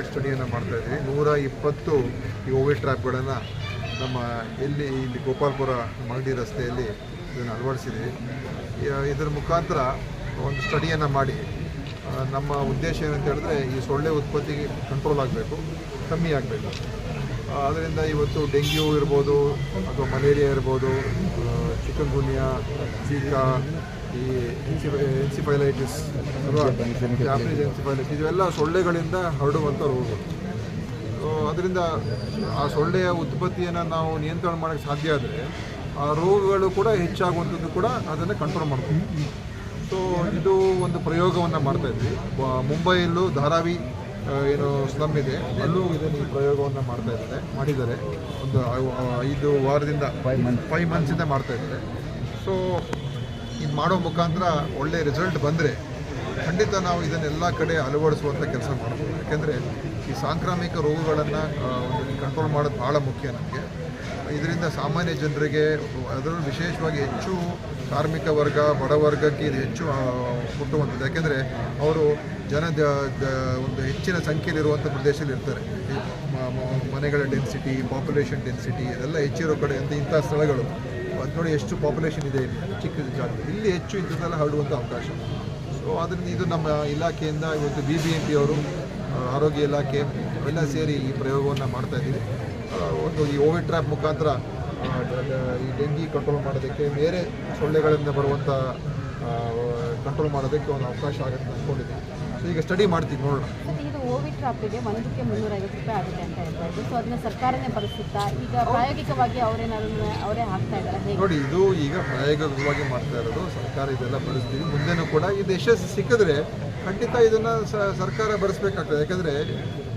Pilot ಸ್ಟಡಿಯನ್ನು ಮಾಡ್ತಾ ಇದ್ದೀವಿ ನೂರ ಇಪ್ಪತ್ತು ಈ ಓವಿ ಟ್ರ್ಯಾಪ್ಗಳನ್ನು ನಮ್ಮ ಎಲ್ಲಿ ಇಲ್ಲಿ ಗೋಪಾಲ್ಪುರ ಮಂಗಡಿ ರಸ್ತೆಯಲ್ಲಿ ಇದನ್ನು ಅಳವಡಿಸಿದ್ವಿ. ಇದರ ಮುಖಾಂತರ ಒಂದು ಸ್ಟಡಿಯನ್ನು ಮಾಡಿ ನಮ್ಮ ಉದ್ದೇಶ ಏನಂತ ಹೇಳಿದ್ರೆ ಈ ಸೊಳ್ಳೆ ಉತ್ಪತ್ತಿ ಕಂಟ್ರೋಲ್ ಆಗಬೇಕು, ಕಮ್ಮಿ ಆಗಬೇಕು. ಅದರಿಂದ ಇವತ್ತು ಡೆಂಗ್ಯೂ ಇರ್ಬೋದು, ಅಥವಾ ಮಲೇರಿಯಾ ಇರ್ಬೋದು ಚಿಕನ್ ಗುನ್ಯಾ ಜೀಕಾ ಈ ಎನ್ಸಿಫೈಲೈಟಿಸ್ ಅಥವಾ ಜಾಪನೀಸ್ ಎನ್ಸಿಫೈಲೈಟಿಸ್ ಇವೆಲ್ಲ ಸೊಳ್ಳೆಗಳಿಂದ ಹರಡುವಂಥ ರೋಗಗಳು. ಸೊ ಅದರಿಂದ ಆ ಸೊಳ್ಳೆಯ ಉತ್ಪತ್ತಿಯನ್ನು ನಾವು ನಿಯಂತ್ರಣ ಮಾಡೋಕ್ಕೆ ಸಾಧ್ಯ ಆದರೆ ಆ ರೋಗಗಳು ಕೂಡ ಹೆಚ್ಚಾಗುವಂಥದ್ದು ಕೂಡ ಅದನ್ನು ಕಂಟ್ರೋಲ್ ಮಾಡ್ತೀವಿ ಸೊ ಇದು ಒಂದು ಪ್ರಯೋಗವನ್ನು ಮಾಡ್ತಾ ಇದ್ವಿ. ಬ- ಮುಂಬೈಯಲ್ಲೂ ಧಾರಾವಿ ಏನು ಸ್ಲಮ್ ಇದೆ. ಅಲ್ಲೂ ಇದನ್ನು ಈ ಪ್ರಯೋಗವನ್ನು ಮಾಡ್ತಾ ಇದ್ದಾರೆ ಮಾಡಿದ್ದಾರೆ. ಒಂದು ಐದು ವಾರದಿಂದ ಫೈವ್ ಮಂತ್ ಫೈವ್ ಮಂತ್ಸಿಂದ ಮಾಡ್ತಾ ಇದ್ದಾರೆ. ಸೊ ಇದು ಮಾಡೋ ಮುಖಾಂತರ ಒಳ್ಳೆ ರಿಸಲ್ಟ್ ಬಂದರೆ ಖಂಡಿತ ನಾವು ಇದನ್ನೆಲ್ಲ ಕಡೆ ಅಳವಡಿಸುವಂಥ ಕೆಲಸ ಮಾಡ್ಬೋದು. ಯಾಕೆಂದರೆ ಈ ಸಾಂಕ್ರಾಮಿಕ ರೋಗಗಳನ್ನು ಒಂದು ಕಂಟ್ರೋಲ್ ಮಾಡೋದು ಭಾಳ ಮುಖ್ಯ ನಮಗೆ. ಇದರಿಂದ ಸಾಮಾನ್ಯ ಜನರಿಗೆ ಅದರಲ್ಲೂ ವಿಶೇಷವಾಗಿ ಹೆಚ್ಚು ಕಾರ್ಮಿಕ ವರ್ಗ ಬಡವರ್ಗಕ್ಕೆ ಇದು ಹೆಚ್ಚು ಹುಟ್ಟುವಂಥದ್ದು. ಯಾಕೆಂದರೆ ಅವರು ಜನ ಒಂದು ಹೆಚ್ಚಿನ ಸಂಖ್ಯೆಯಲ್ಲಿರುವಂಥ ಪ್ರದೇಶದಲ್ಲಿ ಇರ್ತಾರೆ. ಮನೆಗಳ ಡೆನ್ಸಿಟಿ ಪಾಪ್ಯುಲೇಷನ್ ಡೆನ್ಸಿಟಿ ಅದೆಲ್ಲ ಹೆಚ್ಚಿರೋ ಕಡೆ ಅಂತ ಇಂಥ ಸ್ಥಳಗಳು. ಅದು ನೋಡಿ ಎಷ್ಟು ಪಾಪ್ಯುಲೇಷನ್ ಇದೆ ಚಿಕ್ಕ ಜಾಗ ಇಲ್ಲಿ ಹೆಚ್ಚು ಇಂಥದ್ದೆಲ್ಲ ಹರಡುವಂಥ ಅವಕಾಶ. ಸೊ ಅದರಿಂದ ಇದು ನಮ್ಮ ಇಲಾಖೆಯಿಂದ ಇವತ್ತು ಬಿ ಬಿ ಎಂ ಪಿ ಅವರು ಆರೋಗ್ಯ ಇಲಾಖೆ ಅವೆಲ್ಲ ಸೇರಿ ಈ ಪ್ರಯೋಗವನ್ನು ಮಾಡ್ತಾ ಇದ್ದೀವಿ. ಒಂದು ಈ ಓವಿಡ್ ಟ್ರ್ಯಾಪ್ ಮುಖಾಂತರ ಈ ಡೆಂಗಿ ಕಂಟ್ರೋಲ್ ಮಾಡೋದಕ್ಕೆ ಬೇರೆ ಸೊಳ್ಳೆಗಳಿಂದ ಬರುವಂಥ ಕಂಟ್ರೋಲ್ ಮಾಡೋದಕ್ಕೆ ಒಂದು ಅವಕಾಶ ಆಗುತ್ತೆ ಅಂದ್ಕೊಂಡಿದ್ದೀವಿ ಸೊ ಈಗ ಸ್ಟಡಿ ಮಾಡ್ತೀವಿ ನೋಡೋಣ. ಇದು ಓವಿ ಟ್ರಾಪಿಗೆ ಒಂದಕ್ಕೆ ಮುನ್ನೂರೈವತ್ತು ರೂಪಾಯಿ ಆಗುತ್ತೆ ಅಂತ ಹೇಳ್ತಾ ಇದ್ರು ಸೊ ಅದನ್ನ ಸರ್ಕಾರನೇ ಭರಿಸುತ್ತಾ ಈಗ ಪ್ರಾಯೋಗಿಕವಾಗಿ ಅವರೇನಾದ್ರು ಅವರೇ ಹಾಕ್ತಾ ಇದ್ದಾರೆ? ನೋಡಿ ಇದು ಈಗ ಪ್ರಾಯೋಗಿಕವಾಗಿ ಮಾಡ್ತಾ ಇರೋದು ಸರ್ಕಾರ ಇದೆಲ್ಲ ಬಳಸ್ತೀವಿ ಮುಂದೆನೂ ಕೂಡ ಇದು ಯಶಸ್ಸು ಸಿಕ್ಕಿದ್ರೆ ಖಂಡಿತ ಇದನ್ನು ಸರ್ಕಾರ ಭರಿಸ್ಬೇಕಾಗ್ತದೆ. ಯಾಕಂದರೆ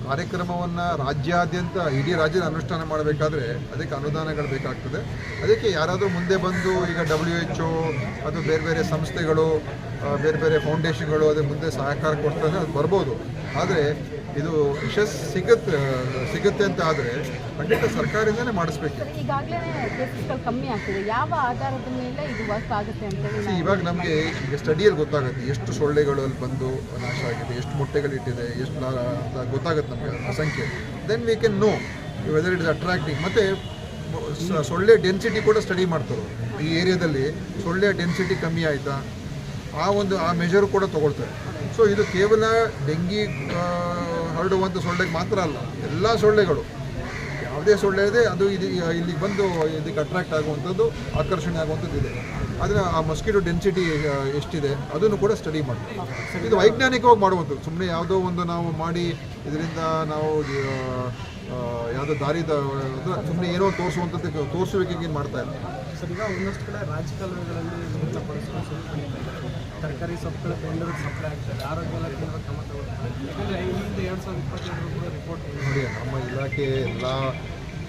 ಕಾರ್ಯಕ್ರಮವನ್ನು ರಾಜ್ಯಾದ್ಯಂತ ಇಡೀ ರಾಜ್ಯದ ಅನುಷ್ಠಾನ ಮಾಡಬೇಕಾದ್ರೆ ಅದಕ್ಕೆ ಅನುದಾನಗಳು ಬೇಕಾಗ್ತದೆ. ಅದಕ್ಕೆ ಯಾರಾದರೂ ಮುಂದೆ ಬಂದು ಈಗ ಡಬ್ಲ್ಯೂ ಎಚ್ ಒ ಅದು ಬೇರೆ ಬೇರೆ ಸಂಸ್ಥೆಗಳು ಬೇರೆ ಬೇರೆ ಫೌಂಡೇಶನ್ಗಳು ಅದೇ ಮುಂದೆ ಸಹಕಾರ ಕೊಡ್ತಾರೆ ಅದು ಬರ್ಬೋದು. ಆದರೆ ಇದು ಯಶಸ್ಸು ಸಿಗುತ್ತೆ ಸಿಗುತ್ತೆ ಅಂತ ಆದರೆ ಖಂಡಿತ ಸರ್ಕಾರದಿಂದಲೇ ಮಾಡಿಸ್ಬೇಕು. ಈಗಾಗಲೇ ಕೇಸಸ್ಗಳು ಕಮ್ಮಿ ಆಗ್ತಿದೆ. ಯಾವ ಆಧಾರದ ಮೇಲೆ ಇದು ವರ್ಕ್ ಆಗುತ್ತೆ ಅಂತ ಹೇಳಿ See, ಇವಾಗ ನಮಗೆ ಈಗ ಸ್ಟಡಿಯಲ್ಲಿ ಗೊತ್ತಾಗುತ್ತೆ. ಎಷ್ಟು ಸೊಳ್ಳೆಗಳು ಅಲ್ಲಿ ಬಂದು ನಾಶ ಆಗಿದೆ ಎಷ್ಟು ಮೊಟ್ಟೆಗಳಿಟ್ಟಿದೆ ಎಷ್ಟು ಲಾ- ಅಂತ ಗೊತ್ತಾಗುತ್ತೆ ನಮಗೆ ಆ ಸಂಖ್ಯೆ. Then we can know whether it is attracting ಮತ್ತು ಸೊಳ್ಳೆ ಡೆನ್ಸಿಟಿ ಕೂಡ ಸ್ಟಡಿ ಮಾಡ್ತಾರೆ. ಈ ಏರಿಯಾದಲ್ಲಿ ಸೊಳ್ಳೆ ಡೆನ್ಸಿಟಿ ಕಮ್ಮಿ ಆಯಿತಾ? ಆ ಒಂದು, ಆ ಮೆಜರ್ ಕೂಡ ತಗೊಳ್ತಾರೆ. ಸೊ ಇದು ಕೇವಲ ಡೆಂಗಿ ಹರಡುವಂಥ ಸೊಳ್ಳೆಗೆ ಮಾತ್ರ ಅಲ್ಲ, ಎಲ್ಲ ಸೊಳ್ಳೆಗಳು. ಯಾವುದೇ ಸೊಳ್ಳೆ ಇದೆ, ಅದು ಇದು, ಇಲ್ಲಿಗೆ ಬಂದು ಇದಕ್ಕೆ ಅಟ್ರಾಕ್ಟ್ ಆಗುವಂಥದ್ದು, ಆಕರ್ಷಣೆ ಆಗುವಂಥದ್ದು ಇದೆ. ಆದರೆ ಆ ಮಸ್ಕಿಟೋ ಡೆನ್ಸಿಟಿ ಎಷ್ಟಿದೆ, ಅದನ್ನು ಕೂಡ ಸ್ಟಡಿ ಮಾಡ್ತೀವಿ ಇದು ವೈಜ್ಞಾನಿಕವಾಗಿ ಮಾಡುವಂಥದ್ದು. ಸುಮ್ಮನೆ ಯಾವುದೋ ಒಂದು ನಾವು ಮಾಡಿ, ಇದರಿಂದ ನಾವು ಯಾವುದೋ ದಾರಿದ ಸುಮ್ಮನೆ ಏನೋ ತೋರಿಸುವಂಥದ್ದು ತೋರಿಸುವಿಕೆ ಏನು ಮಾಡ್ತಾ ಇಲ್ಲ. ಸರ್, ಈಗ ಒಂದಷ್ಟು ಕಡೆ ರಾಜಕಾಲುವೆಗಳಲ್ಲಿ ತರಕಾರಿ ಸೊಪ್ಪುಗಳು ಬೆಂಗಳೂರಿಗೆ ಸಪ್ಲೈ ಆಗ್ತದೆ. ಆರೋಗ್ಯ ಇಲಾಖೆ ಕ್ರಮ ತಗೊಳ್ತಾರೆ ಯಾಕಂದರೆ ಇಲ್ಲಿಂದ ಎರಡು ಸಾವಿರದ ಇಪ್ಪತ್ತೆರಡರ ಕೂಡ ರಿಪೋರ್ಟ್ ನೋಡಿ, ನಮ್ಮ ಇಲಾಖೆ ಎಲ್ಲ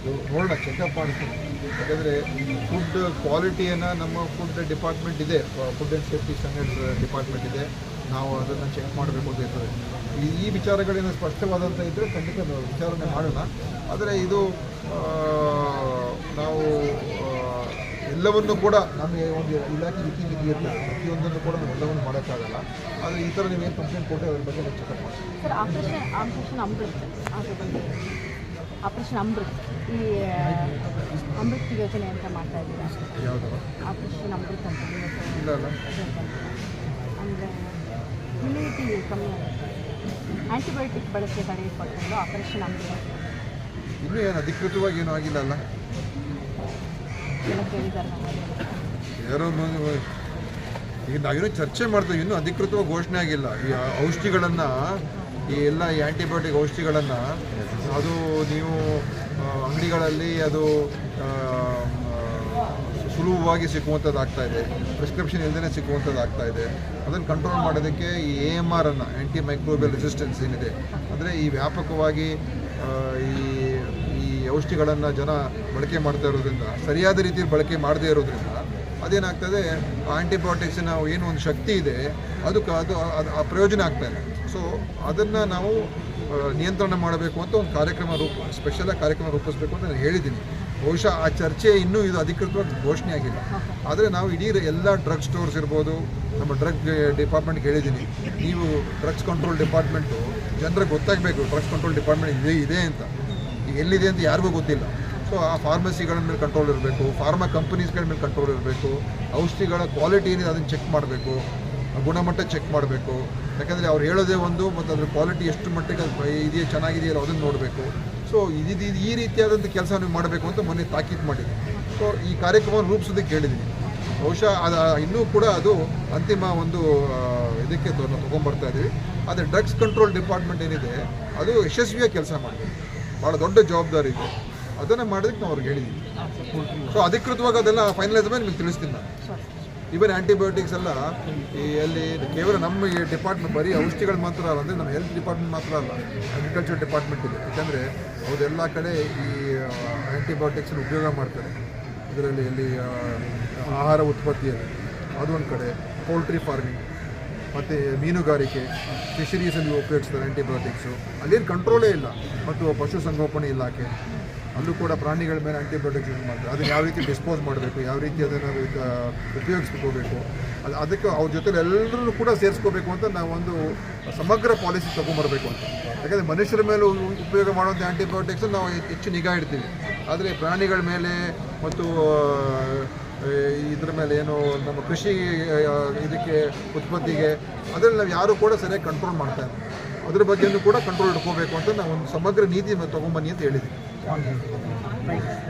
ನೋಡೋಣ ಚೆಕಪ್ ಮಾಡ್ತೀವಿ ಯಾಕಂದರೆ ಫುಡ್ ಕ್ವಾಲಿಟಿಯನ್ನು ನಮ್ಮ ಫುಡ್ ಡಿಪಾರ್ಟ್ಮೆಂಟ್ ಇದೆ. Food and safety standards department ಇದೆ. ನಾವು ಅದನ್ನು ಚೆಕ್ ಮಾಡಬೇಕು ಅಂತ ಈ ವಿಚಾರಗಳೇನು ಸ್ಪಷ್ಟವಾದಂಥ ಇದ್ದರೆ ಖಂಡಿತ ವಿಚಾರಣೆ ಮಾಡೋಣ. ಆದರೆ ಇದು ನಾವು ಎಲ್ಲವನ್ನು ಕೂಡ ನಮಗೆ ಒಂದು ಇಲಾಖೆ ರೀತಿ ವಿಧಿ ಇರ್ತದೆ ಪ್ರತಿಯೊಂದನ್ನು ಕೂಡ ನಾವು ಎಲ್ಲವನ್ನು ಮಾಡೋಕ್ಕಾಗಲ್ಲ. ಆದರೆ ಈ ಥರ ನೀವೇನು ಕಂಪ್ಲೇಂಟ್ ಕೊಟ್ಟರೆ ಅದ್ರ ಬಗ್ಗೆ ನಾವು ಚೆಕಪ್ ಮಾಡ್ತೀವಿ. ಆಪರೇಷನ್ ಅಮೃತ್ ಈ ಅಮೃತ್ ಯೋಜನೆ ಅಂತ ಮಾಡ್ತಾ ಇದ್ದೀರಾ? ಯಾವುದು? ಆಪರೇಷನ್ ಅಮೃತ್ ಅಂತ. ಅಂದರೆ ಇಮ್ಯುನಿಟಿ ಕಮ್ಮಿ ಆಗುತ್ತೆ. ಆ್ಯಂಟಿಬಯೋಟಿಕ್ ಬಳಕೆ ತಡೆಯಲ್ಪಟ್ಟು ಆಪರೇಷನ್ ಅಮೃತ್. ಇನ್ನೂ ಏನು ಅಧಿಕೃತವಾಗಿ ಏನೂ ಆಗಿಲ್ಲ ಅಲ್ಲ? ಯಾರೋ ಈಗ ನಾವಿನ್ನೂ ಚರ್ಚೆ ಮಾಡ್ತೀವಿ, ಇನ್ನೂ ಅಧಿಕೃತವಾಗಿ ಘೋಷಣೆ ಆಗಿಲ್ಲ. ಈ ಔಷಧಿಗಳನ್ನು, ಈ ಎಲ್ಲ ಈ ಆ್ಯಂಟಿಬಯೋಟಿಕ್ ಔಷಧಿಗಳನ್ನು, ಅದು ನೀವು ಅಂಗಡಿಗಳಲ್ಲಿ ಅದು ಸುಲಭವಾಗಿ ಸಿಕ್ಕುವಂಥದ್ದು ಇದೆ ಪ್ರಿಸ್ಕ್ರಿಪ್ಷನ್ ಇಲ್ಲದೇ ಸಿಕ್ಕುವಂಥದ್ದು ಇದೆ ಅದನ್ನು ಕಂಟ್ರೋಲ್ ಮಾಡೋದಕ್ಕೆ ಈ ಎ ಎಂ ಆರ್ ಅನ್ನು ಆ್ಯಂಟಿ ಮೈಕ್ರೋಬಿಯಲ್ ರೆಸಿಸ್ಟೆನ್ಸ್ ಏನಿದೆ. ಅಂದರೆ ಈ ವ್ಯಾಪಕವಾಗಿ ಈ ಔಷಧಿಗಳನ್ನು ಜನ ಬಳಕೆ ಮಾಡ್ತಾ ಇರೋದ್ರಿಂದ, ಸರಿಯಾದ ರೀತಿಯಲ್ಲಿ ಬಳಕೆ ಮಾಡದೇ ಇರೋದ್ರಿಂದ ಅದೇನಾಗ್ತದೆ ಆಂಟಿಬಯೋಟಿಕ್ಸಿನ ಏನು ಒಂದು ಶಕ್ತಿ ಇದೆ, ಅದಕ್ಕೆ ಅದು ಆ ಪ್ರಯೋಜನ ಆಗ್ತಾ ಇಲ್ಲ ಸೊ ಅದನ್ನು ನಾವು ನಿಯಂತ್ರಣ ಮಾಡಬೇಕು ಅಂತ ಒಂದು ಕಾರ್ಯಕ್ರಮ ರೂಪ ಸ್ಪೆಷಲಾಗಿ ಕಾರ್ಯಕ್ರಮ ರೂಪಿಸಬೇಕು ಅಂತ ನಾನು ಹೇಳಿದ್ದೀನಿ. ಬಹುಶಃ ಆ ಚರ್ಚೆ ಇನ್ನೂ ಇದು ಅಧಿಕೃತವಾಗಿ ಘೋಷಣೆ ಆಗಿಲ್ಲ ಆದರೆ ನಾವು ಇಡೀ ಎಲ್ಲ ಡ್ರಗ್ ಸ್ಟೋರ್ಸ್ ಇರ್ಬೋದು, ನಮ್ಮ ಡ್ರಗ್ ಡಿಪಾರ್ಟ್ಮೆಂಟ್ಗೆ ಹೇಳಿದ್ದೀನಿ. ನೀವು ಡ್ರಗ್ಸ್ ಕಂಟ್ರೋಲ್ ಡಿಪಾರ್ಟ್ಮೆಂಟು ಜನರಿಗೆ ಗೊತ್ತಾಗಬೇಕು ಡ್ರಗ್ಸ್ ಕಂಟ್ರೋಲ್ ಡಿಪಾರ್ಟ್ಮೆಂಟ್ ಇದೆ ಇದೆ ಅಂತ. ಎಲ್ಲಿದೆ ಅಂತ ಯಾರಿಗೂ ಗೊತ್ತಿಲ್ಲ. ಸೊ ಆ ಫಾರ್ಮಸಿಗಳ ಮೇಲೆ ಕಂಟ್ರೋಲ್ ಇರಬೇಕು ಫಾರ್ಮಾ ಕಂಪನೀಸ್ಗಳ ಮೇಲೆ ಕಂಟ್ರೋಲ್ ಇರಬೇಕು, ಔಷಧಿಗಳ ಕ್ವಾಲಿಟಿ ಏನಿದೆ ಅದನ್ನು ಚೆಕ್ ಮಾಡಬೇಕು ಗುಣಮಟ್ಟ ಚೆಕ್ ಮಾಡಬೇಕು. ಯಾಕಂದರೆ ಅವ್ರು ಹೇಳೋದೇ ಒಂದು, ಮತ್ತು ಅದ್ರ ಕ್ವಾಲಿಟಿ ಎಷ್ಟು ಮಟ್ಟಿಗೆ ಅದು ಇದೆಯಾ ಚೆನ್ನಾಗಿದೆಯಲ್ಲ ಅದನ್ನು ನೋಡಬೇಕು. ಸೊ ಇದು ಈ ರೀತಿಯಾದಂಥ ಕೆಲಸ ನೀವು ಮಾಡಬೇಕು ಅಂತ ಮೊನ್ನೆ ತಾಕೀತು ಮಾಡಿದೆ ಸೊ ಈ ಕಾರ್ಯಕ್ರಮವನ್ನು ರೂಪಿಸೋದಕ್ಕೆ ಹೇಳಿದ್ದೀನಿ ಬಹುಶಃ ಅದು ಇನ್ನೂ ಕೂಡ ಅದು ಅಂತಿಮ ಒಂದು ಇದಕ್ಕೆ ತೊಗೊಂಬರ್ತಾ ಇದ್ದೀವಿ ಆದರೆ ಡ್ರಗ್ಸ್ ಕಂಟ್ರೋಲ್ ಡಿಪಾರ್ಟ್ಮೆಂಟ್ ಏನಿದೆ, ಅದು ಯಶಸ್ವಿಯಾಗಿ ಕೆಲಸ ಮಾಡಬೇಕು. ಭಾಳ ದೊಡ್ಡ ಜವಾಬ್ದಾರಿ ಇದೆ. ಅದನ್ನು ಮಾಡೋದಕ್ಕೆ ನಾವು ಅವ್ರಿಗೆ ಹೇಳಿದ್ದೀವಿ ಸೊ ಅಧಿಕೃತವಾಗಿ ಅದೆಲ್ಲ ಫೈನಲೈಸ್ ಮೇಲೆ ನಿಮಗೆ ತಿಳಿಸ್ತೀನಿ ನಾನು. ಈವನ್ ಆ್ಯಂಟಿಬಯೋಟಿಕ್ಸ್ ಎಲ್ಲ ಈ ಅಲ್ಲಿ ಕೇವಲ ನಮ್ಮ ಈ ಡಿಪಾರ್ಟ್ಮೆಂಟ್ ಬರೀ ಔಷಧಿಗಳು ಮಾತ್ರ ಅಲ್ಲ, ಅಂದರೆ ನಮ್ಮ ಹೆಲ್ತ್ ಡಿಪಾರ್ಟ್ಮೆಂಟ್ ಮಾತ್ರ ಅಲ್ಲ ಅಗ್ರಿಕಲ್ಚರ್ ಡಿಪಾರ್ಟ್ಮೆಂಟ್ ಇದೆ. ಯಾಕಂದರೆ ಅವರೆಲ್ಲ ಕಡೆ ಈ ಆ್ಯಂಟಿಬಯೋಟಿಕ್ಸನ್ನು ಉಪಯೋಗ ಮಾಡ್ತಾರೆ. ಇದರಲ್ಲಿ ಅಲ್ಲಿ ಆಹಾರ ಉತ್ಪತ್ತಿಯಲ್ಲಿ. ಅದೊಂದು ಕಡೆ ಪೌಲ್ಟ್ರಿ ಫಾರ್ಮಿಂಗ್ ಮತ್ತು ಮೀನುಗಾರಿಕೆ ಫಿಶರೀಸಲ್ಲಿ ಉಪಯೋಗಿಸ್ತಾರೆ ಆ್ಯಂಟಿಬಯೋಟಿಕ್ಸು ಅಲ್ಲೇನು ಕಂಟ್ರೋಲೇ ಇಲ್ಲ. ಮತ್ತು ಪಶುಸಂಗೋಪನೆ ಇಲಾಖೆ. ಅಲ್ಲೂ ಕೂಡ ಪ್ರಾಣಿಗಳ ಮೇಲೆ ಆ್ಯಂಟಿಬಯೋಟಿಕ್ಸ್ ಯೂಸ್ ಮಾಡ್ತಾರೆ. ಅದನ್ನು ಯಾವ ರೀತಿ ಡಿಸ್ಪೋಸ್ ಮಾಡಬೇಕು, ಯಾವ ರೀತಿ ಅದನ್ನು ಉಪಯೋಗಿಸ್ಕೋಬೇಕು. ಅದು, ಅದಕ್ಕೆ ಅವ್ರ ಜೊತೆಲಿ ಎಲ್ಲರೂ ಕೂಡ ಸೇರಿಸ್ಕೋಬೇಕು ಅಂತ ನಾವು ಒಂದು ಸಮಗ್ರ ಪಾಲಿಸಿ ತೊಗೊಂಬರ್ಬೇಕು ಅಂತ. ಯಾಕಂದರೆ ಮನುಷ್ಯರ ಮೇಲೆ ಉಪಯೋಗ ಮಾಡುವಂಥ ಆ್ಯಂಟಿಬಯೋಟಿಕ್ಸ್ ನಾವು ಹೆಚ್ಚು ನಿಗಾ ಇಡ್ತೀವಿ. ಆದರೆ ಪ್ರಾಣಿಗಳ ಮೇಲೆ ಮತ್ತು ಮೇಲೆ ಏನು ನಮ್ಮ ಕೃಷಿ ಇದಕ್ಕೆ, ಉತ್ಪತ್ತಿಗೆ, ಅದರಲ್ಲಿ ನಾವು ಯಾರೂ ಕೂಡ ಸರಿಯಾಗಿ ಕಂಟ್ರೋಲ್ ಮಾಡ್ತಾ ಇಲ್ಲ. ಅದ್ರ ಬಗ್ಗೆಯೂ ಕೂಡ ಕಂಟ್ರೋಲ್ ಇಟ್ಕೋಬೇಕು ಅಂತ ನಾವು ಒಂದು ಸಮಗ್ರ ನೀತಿ ತೊಗೊಂಬನ್ನಿ ಅಂತ ಹೇಳಿದ್ವಿ.